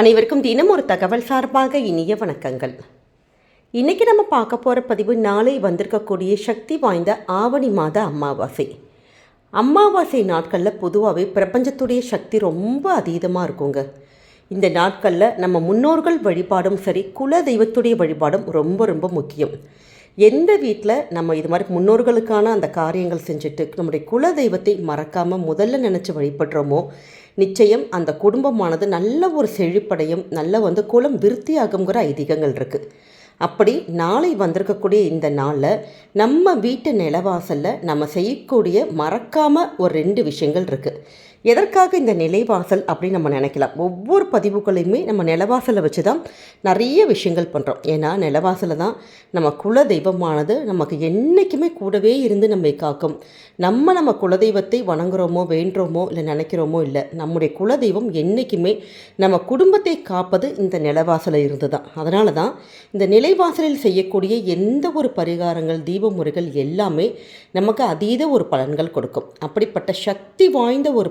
அனைவருக்கும் தினம் ஒரு தகவல் சார்பாக இனிய வணக்கங்கள். இன்னைக்கு நம்ம பார்க்க போகிற பதிவு நாளை வந்திருக்கக்கூடிய சக்தி வாய்ந்த ஆவணி மாத அமாவாசை. அமாவாசை நாட்களில் பொதுவாகவே பிரபஞ்சத்துடைய சக்தி ரொம்ப அதீதமாக இருக்குங்க. இந்த நாட்களில் நம்ம முன்னோர்கள் வழிபாடும் சரி குல தெய்வத்துடைய வழிபாடும் ரொம்ப ரொம்ப முக்கியம். எந்த வீட்டில் நம்ம இது மாதிரி முன்னோர்களுக்கான அந்த காரியங்கள் செஞ்சுட்டு நம்முடைய குல தெய்வத்தை மறக்காமல் முதல்ல நினச்சி வழிபடுறோமோ நிச்சயம் அந்த குடும்பமானது நல்ல ஒரு செழிப்படையும் நல்ல வந்து குலம் விருத்தியாகுங்கிற ஐதீகங்கள் இருக்குது அப்படி நாளை வந்திருக்கக்கூடிய இந்த நாளில் நம்ம வீட்டு நிலவாசலில் நம்ம செய்யக்கூடிய மறக்காமல் ஒரு ரெண்டு விஷயங்கள் இருக்குது எதற்காக இந்த நிலைவாசல் அப்படின்னு நம்ம நினைக்கலாம்? ஒவ்வொரு பதிவுகளையுமே நம்ம நிலவாசலை வச்சு தான் நிறைய விஷயங்கள் பண்ணுறோம் ஏன்னா நிலவாசலை தான் நம்ம குல தெய்வமானது நமக்கு என்றைக்குமே கூடவே இருந்து நம்மை காக்கும். நம்ம நம்ம குலதெய்வத்தை வணங்குறோமோ வேண்டுறோமோ இல்லை நினைக்கிறோமோ இல்லை நம்முடைய குலதெய்வம் என்றைக்குமே நம்ம குடும்பத்தை காப்பது இந்த நிலவாசலை இருந்து தான் அதனால தான் இந்த நிலைவாசலில் செய்யக்கூடிய எந்த ஒரு பரிகாரங்கள் தீப முறைகள் எல்லாமே நமக்கு அதீத ஒரு பலன்கள் கொடுக்கும். அப்படிப்பட்ட சக்தி வாய்ந்த ஒரு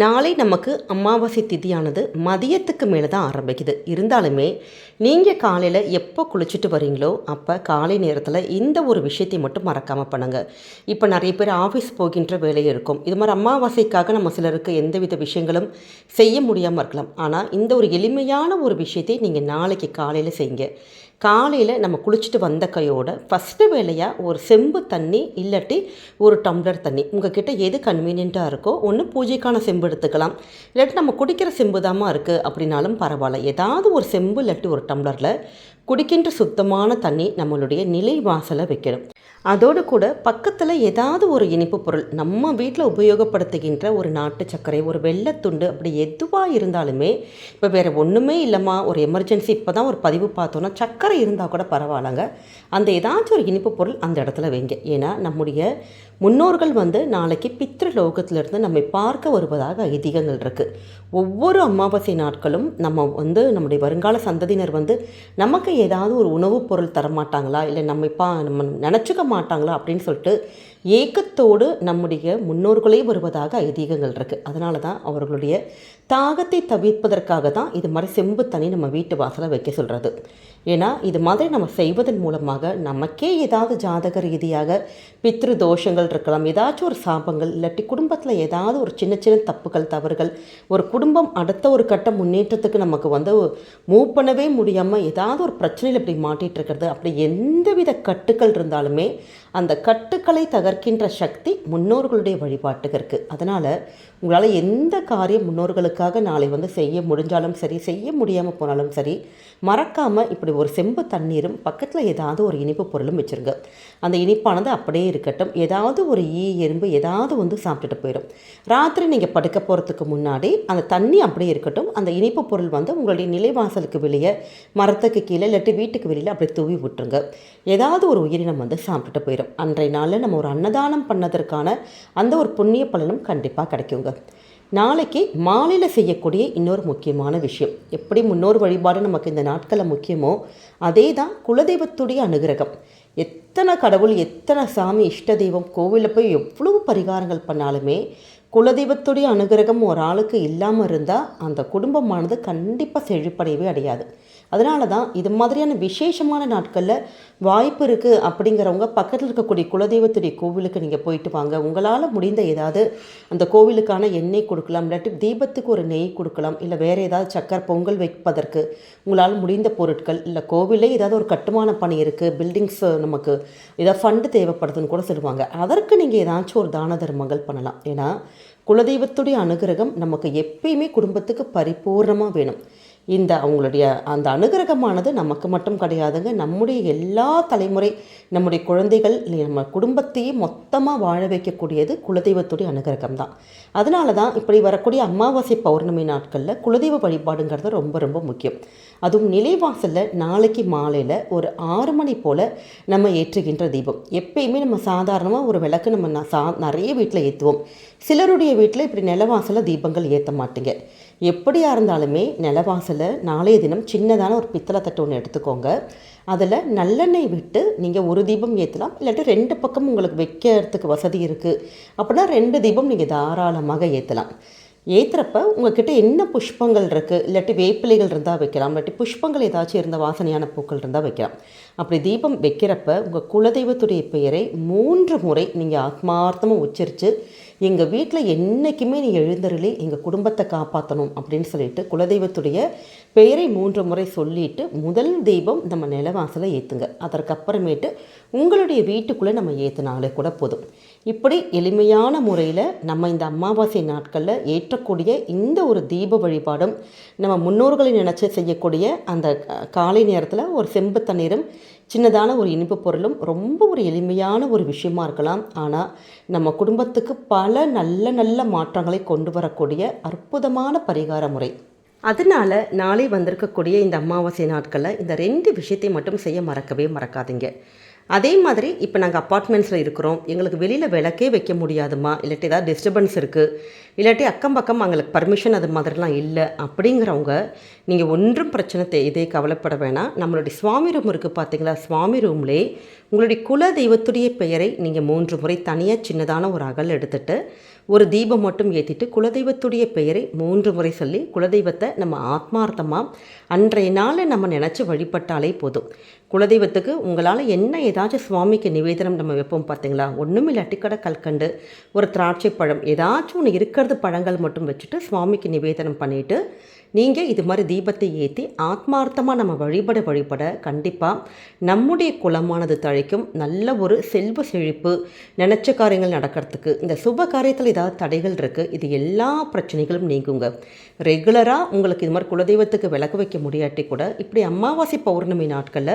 நாளை நமக்கு அமாவாசை திதியானது மதியத்துக்கு மேலே தான் ஆரம்பிக்குது. இருந்தாலுமே நீங்கள் காலையில் எப்போ குளிச்சுட்டு வரீங்களோ அப்போ காலை நேரத்தில் இந்த ஒரு விஷயத்தை மட்டும் மறக்காமல் பண்ணுங்கள் இப்போ நிறைய பேர் ஆஃபீஸ் போகின்ற வேலை இருக்கும். இது மாதிரி அமாவாசைக்காக நம்ம சிலருக்கு எந்தவித விஷயங்களும் செய்ய முடியாமல் இருக்கலாம். ஆனால் இந்த ஒரு எளிமையான ஒரு விஷயத்தை நீங்கள் நாளைக்கு காலையில் செய்யுங்க. காலையில் நம்ம குளிச்சுட்டு வந்த கையோட ஃபஸ்ட்டு வேலையாக ஒரு செம்பு தண்ணி இல்லாட்டி ஒரு டம்ளர் தண்ணி. உங்ககிட்ட எது கன்வீனியண்ட்டாக இருக்கோ ஒன்று பூஜைக்கான செம்பு எடுத்துக்கலாம். இல்லாட்டி நம்ம குடிக்கிற செம்பு தாமா இருக்குது அப்படின்னாலும் பரவாயில்ல. ஏதாவது ஒரு செம்பு இல்லாட்டி ஒரு டம்ளரில் குடிக்கின்ற சுத்தமான தண்ணி நம்மளுடைய நிலை வாசலை வைக்கணும். அதோடு கூட பக்கத்தில் ஏதாவது ஒரு இனிப்பு பொருள் நம்ம வீட்டில் உபயோகப்படுத்துகின்ற ஒரு நாட்டு சர்க்கரை ஒரு வெள்ளத்துண்டு அப்படி எதுவாக இருந்தாலுமே இப்போ வேறு ஒன்றுமே இல்லைம்மா ஒரு எமர்ஜென்சி இப்போ தான் ஒரு பதிவு பார்த்தோன்னா சர்க்கரை இருந்தால் கூட பரவாயில்லங்க. அந்த ஏதாச்சும் ஒரு இனிப்பு பொருள் அந்த இடத்துல வைங்க. ஏன்னா நம்முடைய முன்னோர்கள் வந்து நாளைக்கு பித்ரு லோகத்திலிருந்து நம்மை பார்க்க வருவதாக ஐதீகங்கள் இருக்குது ஒவ்வொரு அமாவாசை நாட்களும் நம்ம வந்து நம்முடைய வருங்கால சந்ததியினர் வந்து நமக்கு ஏதாவது ஒரு உணவுப் பொருள் தரமாட்டாங்களா? இல்லை நம்ம இப்போ நம்ம நினச்சிக்க மாட்டாங்களா? அப்படின்னு சொல்லிட்டு ஏக்கத்தோடு நம்முடைய முன்னோர்களே வருவதாக ஐதீகங்கள் இருக்குது அதனால தான் அவர்களுடைய தாகத்தை தவிர்ப்பதற்காக தான் இது மாதிரி செம்பு தண்ணி நம்ம வீட்டு வாசலை வைக்க சொல்கிறது ஏன்னா இது மாதிரி நம்ம செய்வதன் மூலமாக நமக்கே ஏதாவது ஜாதக ரீதியாக பித்ரு தோஷங்கள் இருக்கலாம் ஏதாச்சும் ஒரு சாபங்கள் இல்லாட்டி குடும்பத்தில் ஏதாவது ஒரு சின்ன சின்ன தப்புகள் தவறுகள் ஒரு குடும்பம் அடுத்த ஒரு கட்ட முன்னேற்றத்துக்கு நமக்கு வந்து மூவ் பண்ணவே முடியாமல் ஏதாவது ஒரு பிரச்சனையில் இப்படி மாட்டிகிட்டு இருக்கிறது. அப்படி எந்தவித கட்டுக்கள் இருந்தாலுமே அந்த கட்டுக்களை தகர்க்கின்ற சக்தி முன்னோர்களுடைய வழிபாட்டுக்கு இருக்குது அதனால் உங்களால் எந்த காரியம் முன்னோர்களுக்காக நாளை வந்து செய்ய முடிஞ்சாலும் சரி செய்ய முடியாமல் போனாலும் சரி மறக்காமல் இப்படி ஒரு செம்பு தண்ணீரும் பக்கத்தில் ஏதாவது ஒரு இனிப்பு பொருளும் வச்சுருங்க. அந்த இனிப்பானது அப்படியே இருக்கட்டும். ஏதாவது ஒரு ஈ எறும்பு ஏதாவது வந்து சாப்பிட்டுட்டு போயிடும். ராத்திரி நீங்கள் படுக்க போகிறதுக்கு முன்னாடி அந்த தண்ணி அப்படியே இருக்கட்டும். அந்த இனிப்பு பொருள் வந்து உங்களுடைய நிலைவாசலுக்கு வெளியே மரத்துக்கு கீழே இல்லாட்டி வீட்டுக்கு வெளியில் அப்படியே தூவி விட்டுருங்க. ஏதாவது ஒரு உயிரினம் வந்து சாப்பிட்டுட்டு போயிடும். அன்றைய நாளில் நம்ம ஒரு அன்னதானம் பண்ணதற்கான அந்த ஒரு புண்ணிய பலனும் கண்டிப்பாக கிடைக்குங்க. நாளைக்கு மாலையில் செய்யக்கூடிய இன்னொரு முக்கியமான விஷயம். எப்படி முன்னோர் வழிபாடு நமக்கு இந்த நாட்களில் முக்கியமோ அதே தான் குலதெய்வத்துடைய அனுகிரகம். எத்தனை கடவுள் எத்தனை சாமி இஷ்ட தெய்வம் கோவிலில் போய் எவ்வளவு பரிகாரங்கள் பண்ணாலுமே குலதெய்வத்துடைய அனுகிரகம் ஒரு ஆளுக்கு இல்லாமல் இருந்தால் அந்த குடும்பமானது கண்டிப்பாக செழிப்படையவே அடையாது. அதனால தான் இது மாதிரியான விசேஷமான நாட்களில் வாய்ப்பு இருக்குது அப்படிங்கிறவங்க பக்கத்தில் இருக்கக்கூடிய குலதெய்வத்துடைய கோவிலுக்கு நீங்கள் போயிட்டு வாங்க. உங்களால் முடிந்த ஏதாவது அந்த கோவிலுக்கான எண்ணெய் கொடுக்கலாம் இல்லாட்டி தீபத்துக்கு ஒரு நெய் கொடுக்கலாம் இல்லை வேறு ஏதாவது சக்கரை பொங்கல் வைப்பதற்கு உங்களால் முடிந்த பொருட்கள் இல்லை கோவிலே ஏதாவது ஒரு கட்டுமான பணி இருக்குது பில்டிங்ஸ் நமக்கு ஏதாவது ஃபண்டு தேவைப்படுதுன்னு கூட சொல்லுவாங்க. அதற்கு நீங்கள் ஏதாச்சும் ஒரு தான தர்மங்கள் பண்ணலாம். ஏன்னா குலதெய்வத்துடைய அனுகிரகம் நமக்கு எப்பயுமே குடும்பத்துக்கு பரிபூர்ணமாக வேணும். இந்த அவங்களுடைய அந்த அனுகிரகமானது நமக்கு மட்டும் கிடையாதுங்க. நம்முடைய எல்லா தலைமுறை நம்முடைய குழந்தைகள் இல்லை நம்ம குடும்பத்தையே மொத்தமாக வாழ வைக்கக்கூடியது குலதெய்வத்துடைய அனுகிரகம் தான் அதனால தான் இப்படி வரக்கூடிய அமாவாசை பௌர்ணமி நாட்களில் குலதெய்வ வழிபாடுங்கிறது ரொம்ப ரொம்ப முக்கியம். அதுவும் நிலைவாசலில் நாளைக்கு மாலையில் ஒரு ஆறு மணி போல் நம்ம ஏற்றுகின்ற தீபம். எப்பயுமே நம்ம சாதாரணமாக ஒரு விளக்கு நம்ம சா நிறைய வீட்டில் ஏற்றுவோம் சிலருடைய வீட்டில் இப்படி நிலவாசலில் தீபங்கள் ஏற்ற மாட்டேங்க. எப்படியாக இருந்தாலுமே நிலவாசலை நாளைய தினம் சின்னதான ஒரு பித்தளை தட்டு ஒன்று எடுத்துக்கோங்க. அதில் நல்லெண்ணெய் விட்டு நீங்கள் ஒரு தீபம் ஏற்றலாம் இல்லாட்டி ரெண்டு பக்கம் உங்களுக்கு வைக்கிறதுக்கு வசதி இருக்குது அப்படின்னா ரெண்டு தீபம் நீங்கள் தாராளமாக ஏற்றலாம் ஏற்றுறப்ப உங்ககிட்ட என்ன புஷ்பங்கள் இருக்குது இல்லாட்டி வேப்பிலைகள் இருந்தால் வைக்கலாம். இல்லாட்டி புஷ்பங்கள் ஏதாச்சும் இருந்த வாசனையான பூக்கள் இருந்தால் வைக்கலாம். அப்படி தீபம் வைக்கிறப்ப உங்கள் குலதெய்வத்துடைய பெயரை மூன்று முறை நீங்கள் ஆத்மார்த்தமாக உச்சரித்து எங்கள் வீட்டில் என்றைக்குமே நீ எழுந்தருளி எங்கள் குடும்பத்தை காப்பாற்றணும் அப்படின்னு சொல்லிட்டு குலதெய்வத்துடைய பெயரை மூன்று முறை சொல்லிட்டு முதல் தெய்வம் நம்ம நிலவாசலை ஏற்றுங்க அதற்கப்புறமேட்டு உங்களுடைய வீட்டுக்குள்ளே நம்ம ஏற்றினாலே கூட போதும். இப்படி எளிமையான முறையில் நம்ம இந்த அமாவாசை நாட்களில் ஏற்றக்கூடிய இந்த ஒரு தீப வழிபாடும் நம்ம முன்னோர்களை நினச்சி செய்யக்கூடிய அந்த காலை நேரத்தில் ஒரு செம்பு தண்ணீரும் சின்னதான ஒரு இனிப்பு பொருளும் ரொம்ப ஒரு எளிமையான ஒரு விஷயமா இருக்கலாம். ஆனால் நம்ம குடும்பத்துக்கு பல நல்ல நல்ல மாற்றங்களை கொண்டு வரக்கூடிய அற்புதமான பரிகார முறை. அதனால் நாளை வந்திருக்கக்கூடிய இந்த அமாவாசை நாட்களில் இந்த ரெண்டு விஷயத்தை மட்டும் செய்ய மறக்கவே மறக்காதீங்க. அதே மாதிரி இப்போ நாங்கள் அப்பார்ட்மெண்ட்ஸில் இருக்கிறோம். எங்களுக்கு வெளியில் விளக்கே வைக்க முடியாதுமா இல்லாட்டி ஏதாவது டிஸ்டர்பன்ஸ் இருக்குது இல்லாட்டி அக்கம் பக்கம் அவங்களுக்கு பர்மிஷன் அது மாதிரிலாம் இல்லை அப்படிங்கிறவங்க நீங்கள் ஒன்றும் பிரச்சனை இதே கவலைப்பட வேணாம். நம்மளுடைய சுவாமி ரூம் இருக்குது பார்த்தீங்களா சுவாமி ரூம்லேயே உங்களுடைய குல தெய்வத்துடைய பெயரை நீங்கள் மூன்று முறை தனியாக சின்னதான ஒரு அகல் எடுத்துகிட்டு ஒரு தீபம் மட்டும் ஏற்றிட்டு குலதெய்வத்துடைய பெயரை மூன்று முறை சொல்லி குலதெய்வத்தை நம்ம ஆத்மார்த்தமாக அன்றைய நாளை நம்ம நினச்சி வழிபட்டாலே போதும். குலதெய்வத்துக்கு உங்களால் என்ன ஏதாச்சும் சுவாமிக்கு நிவேதனம் நம்ம வைப்போம் பார்த்தீங்களா? ஒன்றும் இல்லாட்டி கடை கல்கண்டு ஒரு திராட்சை பழம் ஏதாச்சும் ஒன்று இருக்கிறது பழங்கள் மட்டும் வச்சுட்டு சுவாமிக்கு நிவேதனம் பண்ணிவிட்டு நீங்கள் இது மாதிரி தீபத்தை ஏற்றி ஆத்மார்த்தமாக நம்ம வழிபட வழிபட கண்டிப்பாக நம்முடைய குலமானது தழைக்கும் நல்ல ஒரு செல்வ செழிப்பு நினச்ச காரியங்கள் நடக்கிறதுக்கு இந்த சுப காரியத்தில் ஏதாவது தடைகள் இருக்குது இது எல்லா பிரச்சனைகளும் நீங்குங்க. ரெகுலராக உங்களுக்கு இது மாதிரி குலதெய்வத்துக்கு விளக்கு வைக்க முடியாட்டி கூட இப்படி அமாவாசை பௌர்ணமி நாட்களில்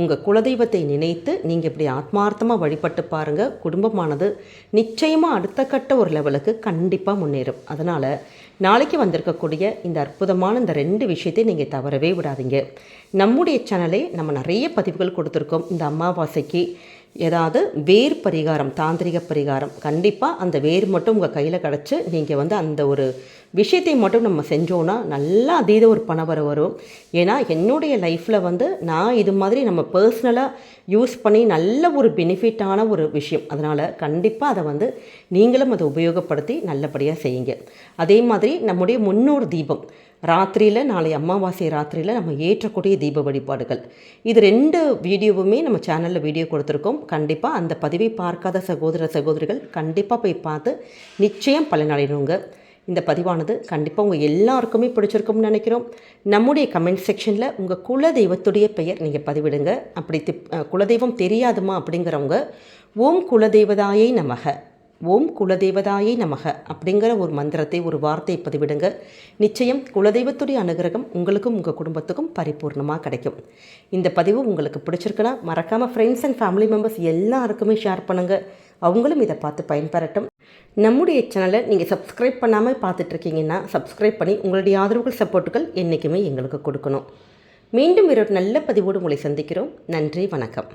உங்கள் குலதெய்வத்தை நினைத்து நீங்கள் இப்படி ஆத்மார்த்தமாக வழிபட்டு பாருங்கள் குடும்பமானது நிச்சயமாக அடுத்த கட்ட ஒரு லெவலுக்கு கண்டிப்பாக முன்னேறும். அதனால் நாளைக்கு வந்திருக்கக்கூடிய இந்த அற்புதமான இந்த ரெண்டு விஷயத்தை நீங்கள் தவறவே விடாதீங்க. நம்முடைய சேனலே நம்ம நிறைய பதிவுகள் கொடுத்துருக்கோம். இந்த அமாவாசைக்கு ஏதாவது வேர் பரிகாரம் தாந்திரிக பரிகாரம் கண்டிப்பாக அந்த வேர் மட்டும் உங்கள் கையில் கிடச்சி நீங்கள் வந்து அந்த ஒரு விஷயத்தை மட்டும் நம்ம செஞ்சோன்னா நல்லா அதீத ஒரு பணவர வரும். ஏன்னா என்னுடைய லைஃப்பில் வந்து நான் இது மாதிரி நம்ம பர்சனலாக யூஸ் பண்ணி நல்ல ஒரு பெனிஃபிட்டான ஒரு விஷயம். அதனால் கண்டிப்பாக அதை வந்து நீங்களும் அதை உபயோகப்படுத்தி நல்லபடியாக செய்யுங்க. அதே மாதிரி நம்முடைய முன்னோர் தீபம். ராத்திரியில் நாளை அமாவாசை ராத்திரியில் நம்ம ஏற்றக்கூடிய தீப வழிபாடுகள். இது ரெண்டு வீடியோவுமே நம்ம சேனலில் வீடியோ கொடுத்துருக்கோம். கண்டிப்பாக அந்த பதிவை பார்க்காத சகோதர சகோதரிகள் கண்டிப்பாக போய் பார்த்து நிச்சயம் பலனடையணுங்க இந்த பதிவானது கண்டிப்பாக உங்கள் எல்லாருக்குமே பிடிச்சிருக்கும்னு நினைக்கிறோம். நம்முடைய கமெண்ட் செக்ஷனில் உங்கள் குலதெய்வத்துடைய பெயர் நீங்கள் பதிவிடுங்க. அப்படி திப் குலதெய்வம் தெரியாதுமா அப்படிங்கிறவங்க ஓம் குலதெய்வதாயை நமக. ஓம் குலதெய்வதாயை நமக அப்படிங்கிற ஒரு மந்திரத்தை ஒரு வார்த்தையை பதிவிடுங்க. நிச்சயம் குலதெய்வத்துடைய அனுகிரகம் உங்களுக்கும் உங்கள் குடும்பத்துக்கும் பரிபூர்ணமாக கிடைக்கும். இந்த பதிவு உங்களுக்கு பிடிச்சிருக்குன்னா மறக்காமல் ஃப்ரெண்ட்ஸ் அண்ட் ஃபேமிலி மெம்பர்ஸ் எல்லாருக்குமே ஷேர் பண்ணுங்கள் அவங்களும் இதை பார்த்து பயன்பெறட்டும். நம்முடைய சேனலை நீங்கள் சப்ஸ்கிரைப் பண்ணாமல் பார்த்துட்ருக்கீங்கன்னா சப்ஸ்கிரைப் பண்ணி உங்களுடைய ஆதரவுகள் சப்போர்ட்டுகள் என்றைக்குமே எங்களுக்கு கொடுக்கணும். மீண்டும் ஒரு நல்ல பதிவோடு உங்களை சந்திக்கிறோம். நன்றி வணக்கம்.